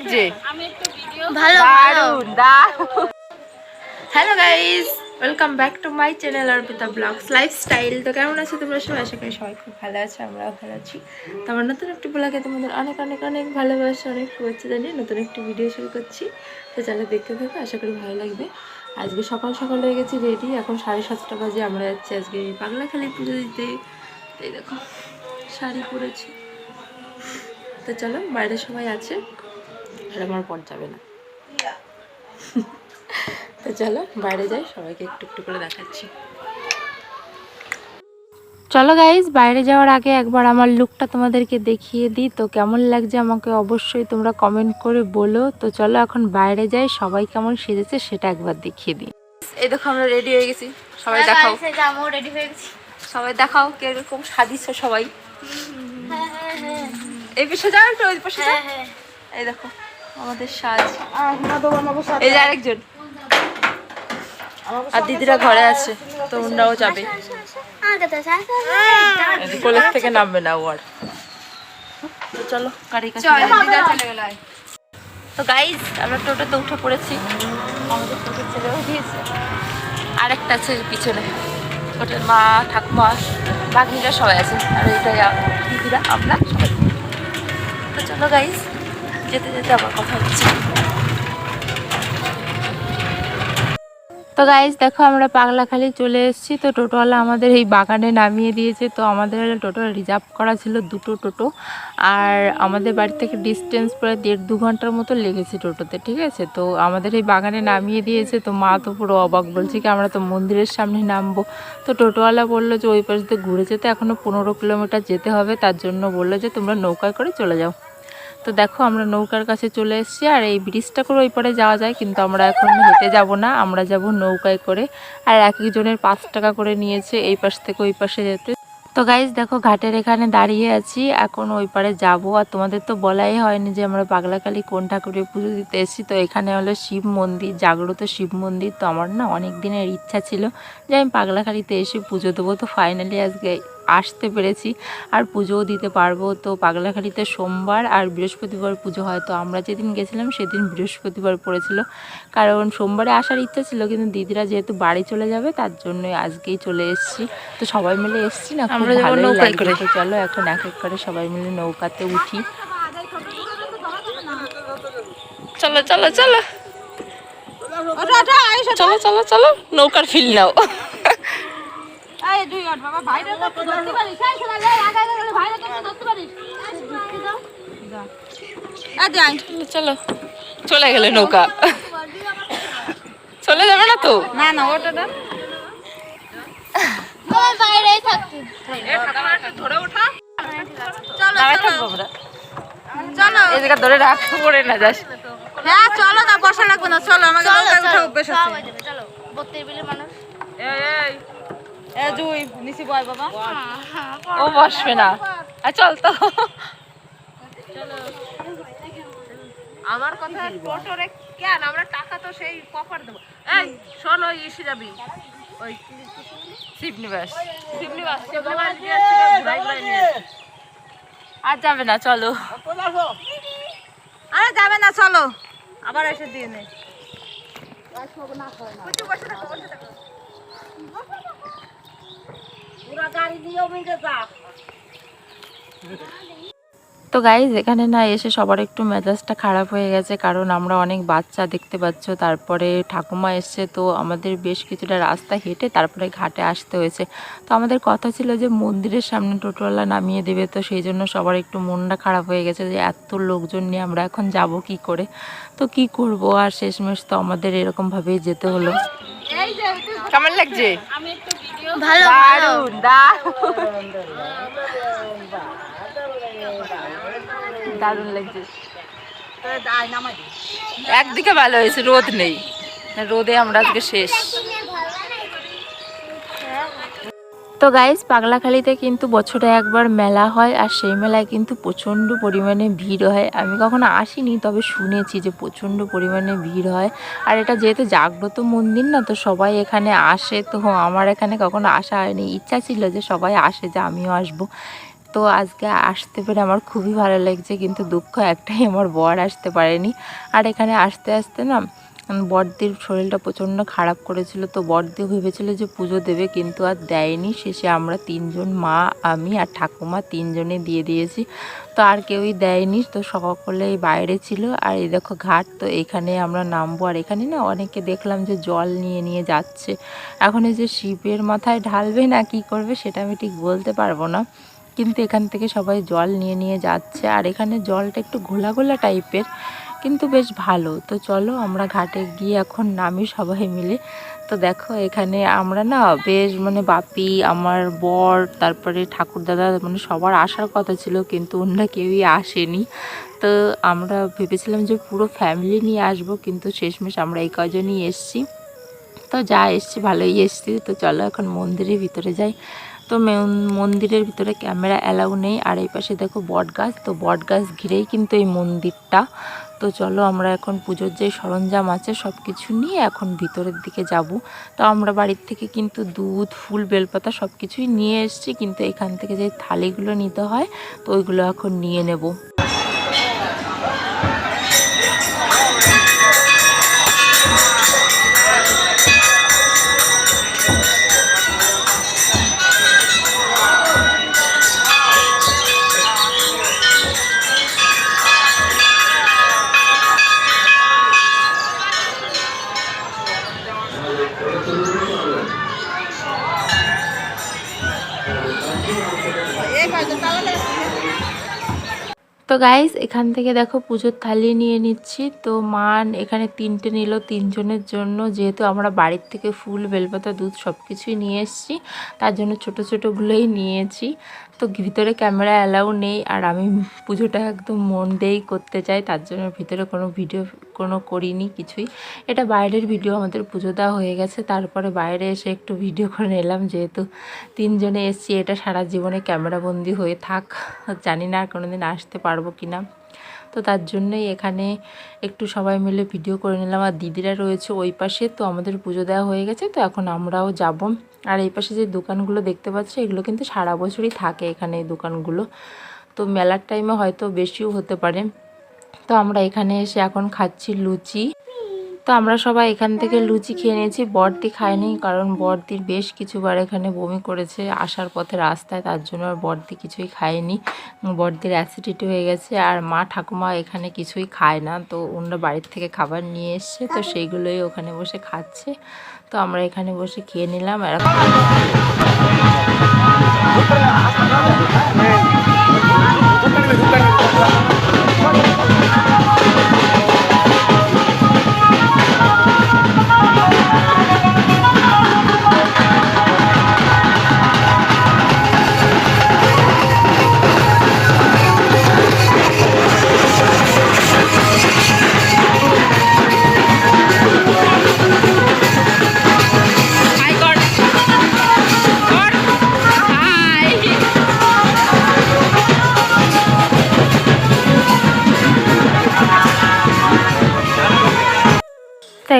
লাগছে? ভালো দারুণ দারুণ hello guys welcome back to my channel Arpita vlogs lifestyle তো কেমন আছো তোমরা সবাই? আশা করি সবাই খুব ভালো আছে আমরাও ভালো আছি। তো আমার নতুন একটি ব্লগে তোমাদের অনেক অনেক অনেক ভালোবাসা অনেক শুভেচ্ছা জানিয়ে নতুন একটি ভিডিও শুরু করছি। তো চলো দেখতে থাকো আশা করি ভালো লাগবে। আজকে সকাল সকাল হয়ে গেছি রেডি এখন সাড়ে সাতটা বাজে আমরা যাচ্ছি আজকে পাগলাখালি পুজো দিতে। এই দেখো শাড়ি পরেছি। তো চলো বাইরে সবাই আছে। আর আমার পর যাবে না। তো চলো বাইরে যাই সবাইকে একটু একটু করে দেখাচ্ছি। চলো গাইজ বাইরে যাওয়ার আগে একবার আমার লুকটা তোমাদেরকে দেখিয়ে দিই। তো কেমন লাগছে আমাকে অবশ্যই তোমরা কমেন্ট করে বলো। তো চলো এখন বাইরে যাই সবাই কেমন সেজেছে সেটা একবার দেখিয়ে দিই। এই দেখো আমরা রেডি হয়ে গেছি সবাই দেখাও। আমিও রেডি হয়ে গেছি। সবাই দেখাও কীরকম সাজিস সবাই। এই পাশে যাও একটু ওই পাশে যাও। হ্যাঁ, এই দেখো। আমাদের সাজ। এই যে আরেকজন। আর দিদিরা ঘরে আছে তো ওনারাও যাবে। কলেজ থেকে নামবে না ও আর। তো চলো কাছে তো গাইজ আমরা টোটোতে উঠে পড়েছি। আমাদের টোটো ছেলেও দিয়েছে আরেকটা আছে পিছনে। ওটার মা ঠাকুমা বাঘিরা সবাই আছে। আর এটা দিদিরা আমরা সবাই। তো চলো গাইজ যেতে যেতে কথা হচ্ছে। তো গাইজ দেখো আমরা পাগলাখালি চলে এসেছি। তো টোটোওয়ালা আমাদের এই বাগানে নামিয়ে দিয়েছে। তো আমাদের টোটো রিজার্ভ করা ছিল দুটো টোটো। আর আমাদের বাড়ি থেকে ডিস্টেন্স প্রায় দেড় দু ঘণ্টার মতো লেগেছে টোটোতে, ঠিক আছে? তো আমাদের এই বাগানে নামিয়ে দিয়েছে। তো মা তো পুরো অবাক, বলছে কি আমরা তো মন্দিরের সামনে নামবো। তো টোটোওয়ালা বলল যে ওই পাশ দিয়ে ঘুরে যেতে এখনও পনেরো কিলোমিটার যেতে হবে। তার জন্য বলল যে তোমরা নৌকায় করে চলে যাও। তো দেখো, আমরা নৌকার কাছে চলে এসেছি আর এই ব্রিজটা করে ওই পারে যাওয়া যায়, কিন্তু আমরা এখন হেঁটে যাব না, আমরা যাব নৌকায় করে। আর এক একজনের পাঁচ টাকা করে নিয়েছে এই পাশ থেকে ওই পাশে যেতে। তো গাইজ দেখো, ঘাটের এখানে দাঁড়িয়ে আছি, এখন ওই পারে যাব। আর তোমাদের তো বলাই হয়নি যে আমরা পাগলাকালী কোন ঠাকুরের পুজো দিতে এসেছি। তো এখানে হলো শিব মন্দির, জাগ্রত শিব মন্দির। তো আমার না অনেক দিনের ইচ্ছা ছিল যে আমি পাগলাখালিতে এসে পুজো দেবো। তো ফাইনালি আজকে আসতে পেরেছি। আর পুজোও দিতে পারব। তো পাগলাখালিতে সোমবার আর বৃহস্পতিবার পুজো হয়। তো আমরা যেদিন গেছিলাম সেদিন বৃহস্পতিবার পড়েছিল। কারণ সোমবারে আসার ইচ্ছা ছিল কিন্তু দিদিরা যেহেতু বাড়ি চলে যাবে তার জন্য আজকেই চলে এসেছি। তো সবাই মিলে এসেছি না? ভালোই লাগছে তো চলো এখন এক এক করে সবাই মিলে নৌকাতে উঠি। চলো চলো চলো। চলো চলো চলো। নৌকার ফিল নাও। চলো। চলে গেলে নৌকা। চলে যাবে না তো? না না ওটা না আমার বাইরেই থাকছি চলো এই জায়গা ধরে রাখ পড়ে না যাস। হ্যাঁ চলো না বসা লাগবে না। চলো আমাকে নৌকায় উঠে অভ্যেস আছে। চলো বত্রিশ বিলের মানুষ। এ জুই নিচে বয় বাবা। ও বসবে না। আর চল তো। আমার কথা কেন? আমরা টাকা তো সেই কফার দেবো। এই শোন ওই এসে যাবি। ওই শিবনিবাস। শিবনিবাস শিবনিবাস দিয়ে ঘুরাই ঘুরাই নিয়ে আর যাবে না চলো। আরে যাবে না চলো। আবার এসে দিয়ে নে। পুরা গাড়ি দিয়েও মিটে যা। তো গাইজ এখানে না এসে সবার একটু মেজাজটা খারাপ হয়ে গেছে কারণ আমরা অনেক বাচ্চা দেখতে পাচ্ছ তারপরে ঠাকুমা এসছে তো আমাদের বেশ কিছুটা রাস্তা হেঁটে তারপরে ঘাটে আসতে হয়েছে। তো আমাদের কথা ছিল যে মন্দিরের সামনে টোটোওয়ালা নামিয়ে দেবে তো সেই জন্য সবার একটু মনটা খারাপ হয়ে গেছে যে এত লোকজন নিয়ে আমরা এখন যাব কি করে? তো কি করব? আর শেষমেশ তো আমাদের এরকমভাবেই যেতে হলো। কেমন লাগছে? ভালো দারুণ দারুণ দারুণ লাগছে। একদিকে ভালো হয়েছে রোদ নেই। রোদে আমরা আজকে শেষ। তো গাইজ পাগলাখালিতে কিন্তু বছরে একবার মেলা হয় আর সেই মেলায় কিন্তু প্রচণ্ড পরিমাণে ভিড় হয়। আমি কখনো আসিনি, তবে শুনেছি যে প্রচণ্ড পরিমাণে ভিড় হয়। আর এটা যেহেতু জাগ্রত মন্দির না, তো সবাই এখানে আসে। তো আমার এখানে কখনো আসা হয়নি। ইচ্ছা ছিল যে সবাই আসে, যে আমিও আসব। তো আজকে আসতে পেরে আমার খুবই ভালো লাগছে, কিন্তু দুঃখ একটাই, আমার বর আসতে পারেনি। আর এখানে আসতে আসতে না উম, বড়দির শরীরটা প্রচণ্ড খারাপ করেছিল তো বড়দি ভেবেছিল যে পুজো দেবে কিন্তু আর দেয়নি। শেষে আমরা তিনজন মা আমি আর ঠাকুমা তিনজনে দিয়ে দিয়েছি। তো আর কেউই দেয়নি তো সকলেই বাইরে ছিল। আর এই দেখো ঘাট তো এখানে আমরা নামবো। আর এখানে না অনেকে দেখলাম যে জল নিয়ে নিয়ে যাচ্ছে। এখন এই যে শিবের মাথায় ঢালবে না কি করবে সেটা আমি ঠিক বলতে পারব না। কিন্তু এখান থেকে সবাই জল নিয়ে নিয়ে যাচ্ছে। আর এখানে জলটা একটু ঘোলা ঘোলা টাইপের কিন্তু বেশ ভালো। তো চলো আমরা ঘাটে গিয়ে এখন নামি সবাই মিলে। তো দেখো এখানে আমরা না বেশ মানে বাপি, আমার বর, তারপরে ঠাকুর দাদা মানে সবার আসার কথা ছিল কিন্তু অন্য কেউই আসেনি। তো আমরা ভেবেছিলাম যে পুরো ফ্যামিলি নিয়ে আসব কিন্তু শেষমেশ আমরা এই কজনই এসছি। তো যা এসছি ভালোই এসছি। তো চলো এখন মন্দিরের ভিতরে যাই। তো মেন- মন্দিরের ভিতরে ক্যামেরা অ্যালাউ নেই, আর এই পাশে দেখো বট গাছ। তো বট গাছ ঘিরেই কিন্তু এই মন্দিরটা। তো চলো আমরা এখন পুজোর যে সরঞ্জাম আছে সব কিছু নিয়ে এখন ভিতরের দিকে যাব। তো আমরা বাড়ির থেকে কিন্তু দুধ, ফুল, বেলপাতা সব কিছুই নিয়ে এসছি, কিন্তু এখান থেকে যে থালিগুলো নিতে হয়, তো ওইগুলো এখন নিয়ে নেব। গাইস এখান থেকে দেখো পুজোর থালি নিয়ে নিচ্ছি। তো মান এখানে তিনটে নিল তিনজনের জন্য। যেহেতু আমরা বাড়ির থেকে ফুল, বেলপাতা, দুধ সব কিছুই নিয়ে এসছি, তার জন্য ছোট ছোটোগুলোই নিয়েছি। তো ভিতরে ক্যামেরা অ্যালাউ নেই আর আমি পুজোটা একদম মন দিয়েই করতে চাই, তার জন্য ভিতরে কোনো ভিডিও কোনো করিনি কিছুই। এটা বাইরের ভিডিও, আমাদের পুজো দেওয়া হয়ে গেছে, তারপরে বাইরে এসে একটু ভিডিও করে নিলাম, যেহেতু তিনজনে এসছি, এটা সারা জীবনে ক্যামেরাবন্দি হয়ে থাক, জানি না আর কোনোদিন আসতে পারব কি না তো তার জন্যই এখানে একটু সবাই মিলে ভিডিও করে নিলাম, আর দিদিরা রয়েছে ওই পাশে, তো আমাদের পুজো দেওয়া হয়ে গেছে, তো এখন আমরাও যাব। আর এই পাশে যে দোকানগুলো দেখতে পাচ্ছি, এগুলো কিন্তু সারা বছরই থাকে এখানে এই দোকানগুলো। তো মেলার টাইমে হয়তো বেশিও হতে পারে। তো আমরা এখানে এসে এখন খাচ্ছি লুচি। তো আমরা সবাই এখান থেকে লুচি খেয়ে নিয়েছি। বর্দি খায়নি কারণ বর্দির বেশ কিছুবার এখানে বমি করেছে আসার পথে রাস্তায়, তার জন্য আর বর্দি কিছুই খায়নি। বর্দির অ্যাসিডিটি হয়ে গেছে আর মা ঠাকুমা এখানে কিছুই খায় না। তো ওনারা বাড়ির থেকে খাবার নিয়ে এসছে, তো সেইগুলোই ওখানে বসে খাচ্ছে। তো আমরা এখানে বসে খেয়ে নিলাম। আর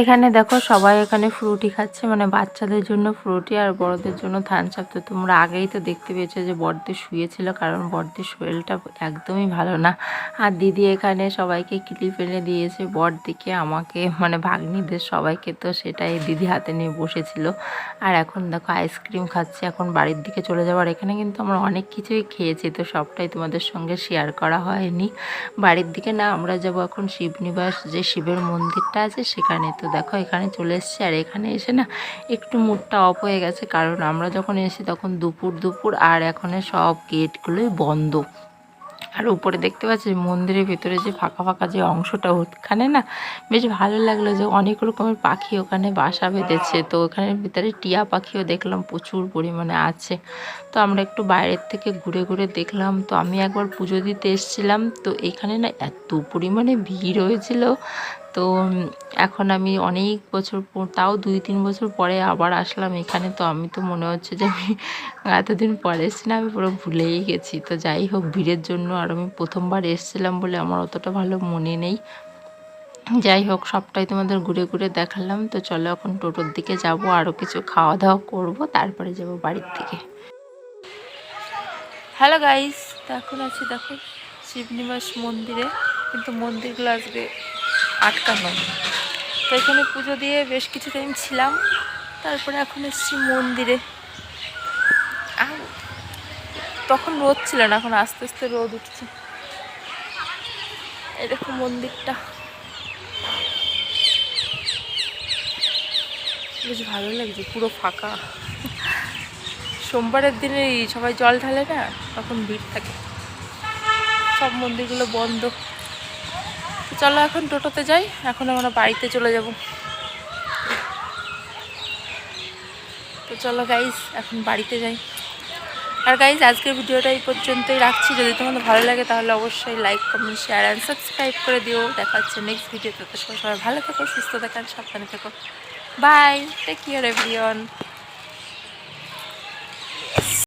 এখন দেখো সবাই এখানে ফ্রুটি খাচ্ছে মানে বাচ্চাদের জন্য ফ্রুটি আর বড়দের জন্য থানস আপ। তো তোমরা আগেই তো দেখতে পেয়েছ যে বড়দি শুয়েছিল, কারণ বড়দির শরীরটা একদমই ভালো না। আর দিদি এখানে সবাইকে ক্লিপ এনে দিয়েছে বড়দিকে আমাকে মানে ভাগ্নিদের সবাইকে তো সেটাই দিদি হাতে নিয়ে বসেছিল। আর এখন দেখো আইসক্রিম খাচ্ছে, এখন বাড়ির দিকে চলে যাওয়ার। এখানে কিন্তু আমরা অনেক কিছুই খেয়েছি, তো সবটাই তোমাদের সঙ্গে শেয়ার করা হয়নি। বাড়ির দিকে না, আমরা যাব এখন শিবনিবাস, যে শিবের মন্দিরটা আছে সেখানে। তো দেখো এখানে চলে এসেছি। আর এখানে এসে না একটু মুডটা অফ হয়ে গেছে। কারণ আমরা যখন এসেছি তখন দুপুর দুপুর আর এখন সব গেটগুলোই বন্ধ। আর উপরে দেখতে পাচ্ছি মন্দিরের ভেতরে যে ফাঁকা ফাঁকা যে অংশটা, ওখানে না বেশ ভালো লাগল যে অনেক রকমের পাখি ওখানে বাসা বেঁধেছে। তো ওখানের ভিতরে টিয়া পাখিও দেখলাম প্রচুর পরিমাণে আছে। তো আমরা একটু বাইরের থেকে ঘুরে ঘুরে দেখলাম। তো আমি একবার পুজো দিতে এসেছিলাম। তো এখানে না এত পরিমাণে ভিড় হয়েছিল তো এখন আমি অনেক বছর তাও দুই তিন বছর পরে আবার আসলাম এখানে। তো আমি তো মনে হচ্ছে যে আমি এতদিন পরে এসেছি না, আমি পুরো ভুলেই গেছি। তো যাই হোক, ভিড়ের জন্য আর আমি প্রথমবার এসেছিলাম বলে আমার অতটা ভালো মনে নেই। যাই হোক, সবটাই তোমাদের ঘুরে ঘুরে দেখালাম। তো চলো এখন টোটোর দিকে যাব আরও কিছু খাওয়া দাওয়া করব, তারপরে যাব বাড়ির দিকে। হ্যালো গাইস এখন আছি দেখো শিবনিবাস মন্দিরে। কিন্তু মন্দিরগুলো আজকে আটকানো। তো এখানে পুজো দিয়ে বেশ কিছু টাইম ছিলাম। তারপরে এখন এসেছি মন্দিরে। তখন রোদ ছিল না, এখন আস্তে আস্তে রোদ উঠছে। এরকম মন্দিরটা। বেশ ভালো লাগছে, পুরো ফাঁকা। সোমবারের দিনে সবাই জল ঢালে না, তখন ভিড় থাকে। সব মন্দিরগুলো বন্ধ। চলো এখন টোটোতে যাই, এখন আমরা বাড়িতে চলে যাব। তো চলো গাইজ এখন বাড়িতে যাই। আর গাইজ আজকের ভিডিওটা এই পর্যন্তই রাখছি। যদি তোমাদের ভালো লাগে তাহলে অবশ্যই like comment share and subscribe করে দিও। দেখা হচ্ছে নেক্সট ভিডিওতে। তো সবাই ভালো থেকো, সুস্থ থাকার সাবধানে থেকো। Bye take care everyone